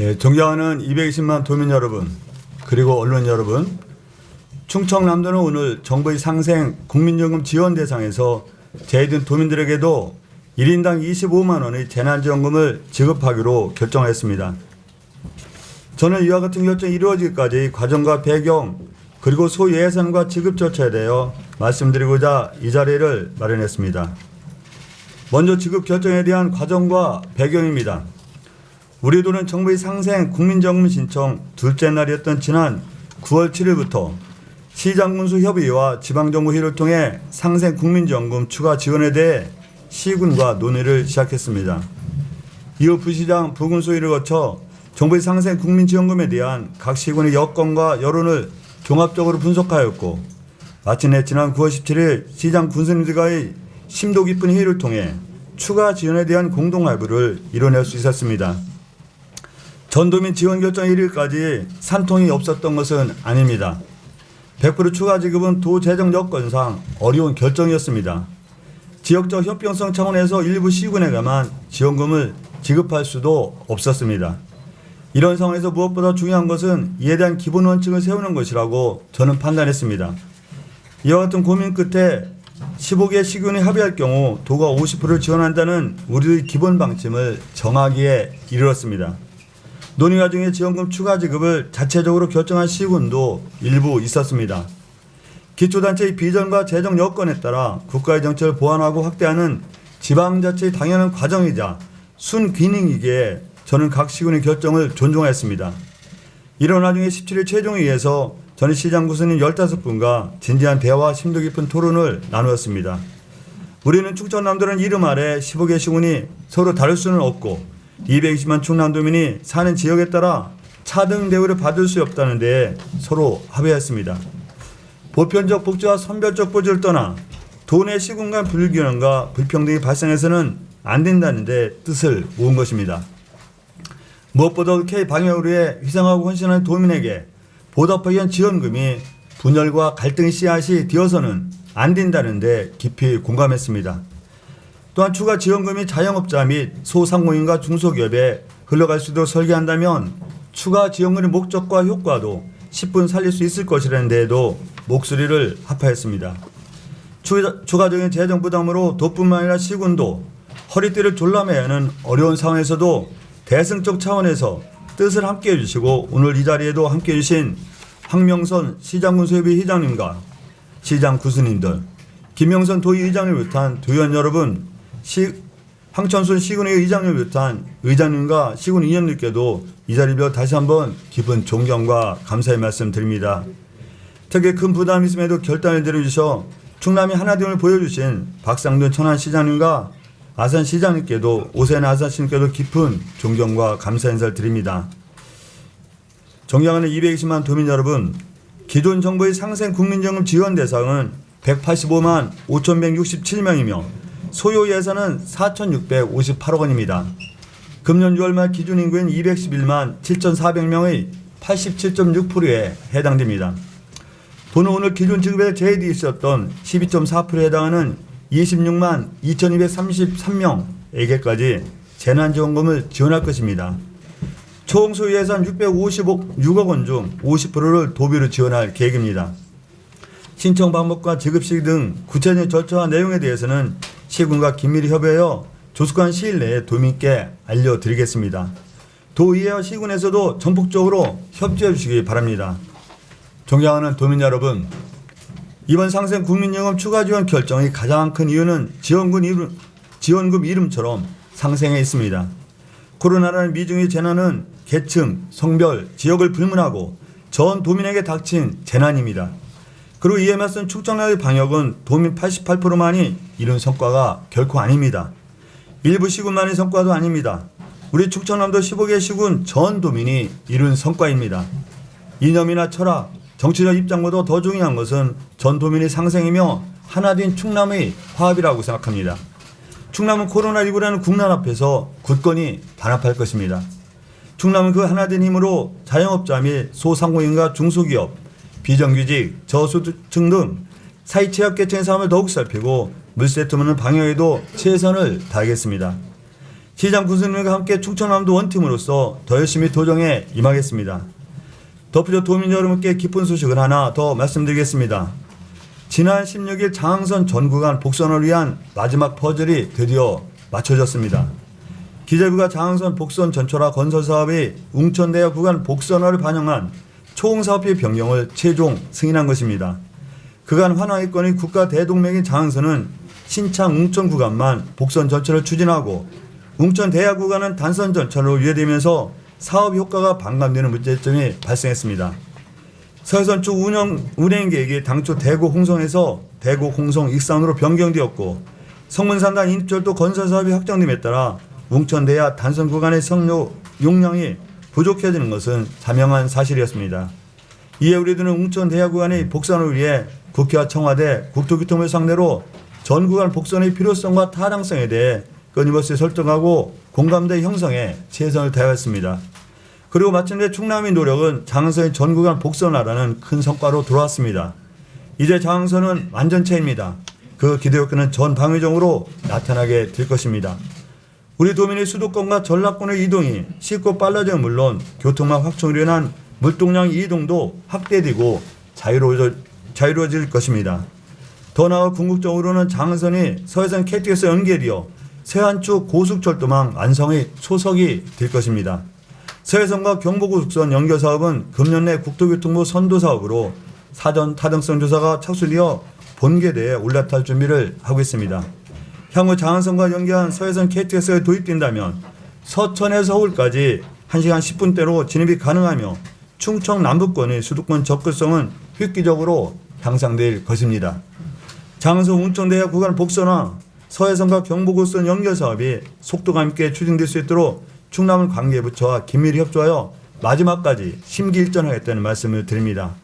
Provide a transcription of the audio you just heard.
예, 존경하는 220만 도민 여러분 그리고 언론 여러분 충청남도는 오늘 정부의 상생 국민연금 지원 대상에서 저희들 도민들에게도 1인당 25만 원의 재난지원금을 지급하기로 결정했습니다. 저는 이와 같은 결정이 이루어지기까지 과정과 배경 그리고 소예산과 지급 절차에 대하여 말씀드리고자 이 자리를 마련했습니다. 먼저 지급 결정에 대한 과정과 배경입니다. 우리 도는 정부의 상생 국민정금 신청 둘째 날이었던 지난 9월 7일부터 시장군수 협의회와 지방정부 회의를 통해 상생 국민정금 추가 지원에 대해 시군과 논의를 시작했습니다. 이후 부시장 부군소위를 거쳐 정부의 상생 국민지원금에 대한 각 시군의 여건과 여론을 종합적으로 분석하였고 마침내 지난 9월 17일 시장 군수님들과의 심도 깊은 회의를 통해 추가 지원에 대한 공동 합의를 이뤄낼 수 있었습니다. 전도민 지원 결정 1일까지 산통이 없었던 것은 아닙니다. 100% 추가 지급은 도 재정 여건상 어려운 결정이었습니다. 지역적 협병성 차원에서 일부 시군에게만 지원금을 지급할 수도 없었습니다. 이런 상황에서 무엇보다 중요한 것은 이에 대한 기본 원칙을 세우는 것이라고 저는 판단했습니다. 이와 같은 고민 끝에 15개 시군이 합의할 경우 도가 50%를 지원한다는 우리의 기본 방침을 정하기에 이르렀습니다. 논의 과정에 지원금 추가 지급을 자체적으로 결정한 시군도 일부 있었습니다. 기초단체의 비전과 재정 여건에 따라 국가의 정책을 보완하고 확대하는 지방자치의 당연한 과정이자 순기능이기에 저는 각 시군의 결정을 존중하였습니다. 이런 와중에 17일 최종회의에서 전 시장 구수님 15분과 진지한 대화와 심도 깊은 토론을 나누었습니다. 우리는 충청남도는 이름 아래 15개 시군이 서로 다를 수는 없고 220만 충남도민이 사는 지역에 따라 차등 대우를 받을 수 없다는 데 서로 합의했습니다. 보편적 복지와 선별적 복지를 떠나 도내 시군 간 불균형과 불평등이 발생해서는 안 된다는 데 뜻을 모은 것입니다. 무엇보다 K 방역을 위해 희생하고 헌신하는 도민에게 보답하기 위한 지원금이 분열과 갈등의 씨앗이 되어서는 안 된다는 데 깊이 공감했습니다. 또한 추가 지원금이 자영업자 및 소상공인과 중소기업에 흘러갈 수 있도록 설계한다면 추가 지원금의 목적과 효과도 10분 살릴 수 있을 것이라는 데에도 목소리를 합하였습니다. 추가- 추가적인 재정 부담으로 도뿐만 아니라 시군도 허리띠를 졸라매야 하는 어려운 상황에서도 대승적 차원에서 뜻을 함께 해주시고 오늘 이 자리에도 함께 해주신 황명선 시장군수협의 회장님과 시장 구수님들, 김영선 도의회장을 비롯한 도의원 여러분, 시, 황천순 시군의 의장을 비롯한 의장님과 시군 의원님께도 이 자리에 빌어 다시 한번 깊은 존경과 감사의 말씀 드립니다. 특히 큰 부담이 있음에도 결단을 내려주셔 충남이 하나됨을 보여주신 박상돈 천안시장님과 아산 시장님께도 오세훈 아산시장님께도 깊은 존경과 감사 인사를 드립니다. 존경하는 220만 도민 여러분, 기존 정부의 상생 국민정금 지원 대상은 185만 5,167명이며 소요 예산은 4,658억 원입니다. 금년 6월 말 기준 인구인 211만 7,400명의 87.6%에 해당됩니다. 도는 오늘 기존 지급에 제외되어 있었던 12.4%에 해당하는 26만 2,233명에게까지 재난지원금을 지원할 것입니다. 총 소요 예산 656억 원 중 50%를 도비로 지원할 계획입니다. 신청 방법과 지급 시기 등 구체적인 절차와 내용에 대해서는 시군과 긴밀히 협의하여 조속한 시일 내에 도민께 알려드리겠습니다. 도의회와 시군에서도 전폭적으로 협조해 주시기 바랍니다. 존경하는 도민 여러분, 이번 상생 국민연금 추가 지원 결정의 가장 큰 이유는 지원금 이름, 지원금 이름처럼 상생해 있습니다. 코로나라는 미중의 재난은 계층, 성별, 지역을 불문하고 전 도민에게 닥친 재난입니다. 그리고 맞선 충청남의 방역은 도민 88%만이 이룬 성과가 결코 아닙니다. 일부 시군만의 성과도 아닙니다. 우리 충청남도 15개 시군 전 도민이 이룬 성과입니다. 이념이나 철학, 정치적 입장보다 더 중요한 것은 전 도민의 상생이며 하나된 충남의 화합이라고 생각합니다. 충남은 코로나19라는 국난 앞에서 굳건히 단합할 것입니다. 충남은 그 하나된 힘으로 자영업자 및 소상공인과 중소기업, 비정규직, 저소득층 등 사회 취약계층의 삶을 더욱 살피고 물세 트문은 방역에도 최선을 다하겠습니다. 시장 군수님과 함께 충청남도 원팀으로서 더 열심히 도정에 임하겠습니다. 덧붙여 도민 여러분께 기쁜 소식을 하나 더 말씀드리겠습니다. 지난 16일 장항선 전 구간 복선을 위한 마지막 퍼즐이 드디어 맞춰졌습니다. 기재부가 장항선 복선 전철화 건설 사업의 웅천대역 구간 복선화를 반영한 총사업비 변경을 최종 승인한 것입니다. 그간 환하이권의 국가 대동맥인 장항선은 신창 웅천 구간만 복선 전철을 추진하고 웅천 대야 구간은 단선 전철로 유예되면서 사업 효과가 반감되는 문제점이 발생했습니다. 서해선 쪽 운영 운행 계획이 당초 대구 홍성에서 대구 홍성 익산으로 변경되었고 성문산단 인접철도 건설 사업이 확정됨에 따라 웅천 대야 단선 구간의 성료 용량이 부족해지는 것은 자명한 사실이었습니다. 이에 우리들은 웅천 대야 구간의 복선을 위해 국회와 청와대, 국토교통부를 상대로 전 구간 복선의 필요성과 타당성에 대해 끊임없이 설득하고 공감대 형성에 최선을 다했습니다. 그리고 마침내 충남의 노력은 장항선의 전 구간 복선화라는 큰 성과로 돌아왔습니다. 이제 장항선은 완전체입니다. 그 기대 효과는 전 방위적으로 나타나게 될 것입니다. 우리 도민의 수도권과 전라권의 이동이 쉽고 빨라지는 물론 교통망 확충으로 인한 물동량 이동도 확대되고 자유로워질, 자유로워질 것입니다. 더 나아 궁극적으로는 장항선이 서해선 KTX 연결이어 세안축 고속철도망 완성의 초석이 될 것입니다. 서해선과 경부고속선 연결 사업은 금년 내 국토교통부 선도 사업으로 사전 타당성 조사가 착수되어 본계대에 올라탈 준비를 하고 있습니다. 향후 장안선과 연계한 서해선 KTX가 도입된다면 서천에서 서울까지 1시간 10분대로 진입이 가능하며 충청 남부권의 수도권 접근성은 획기적으로 향상될 것입니다. 장안선 운천대야 구간 복선화, 서해선과 경부고선 연결 사업이 속도감 있게 추진될 수 있도록 충남 관계부처와 긴밀히 협조하여 마지막까지 심기일전하겠다는 말씀을 드립니다.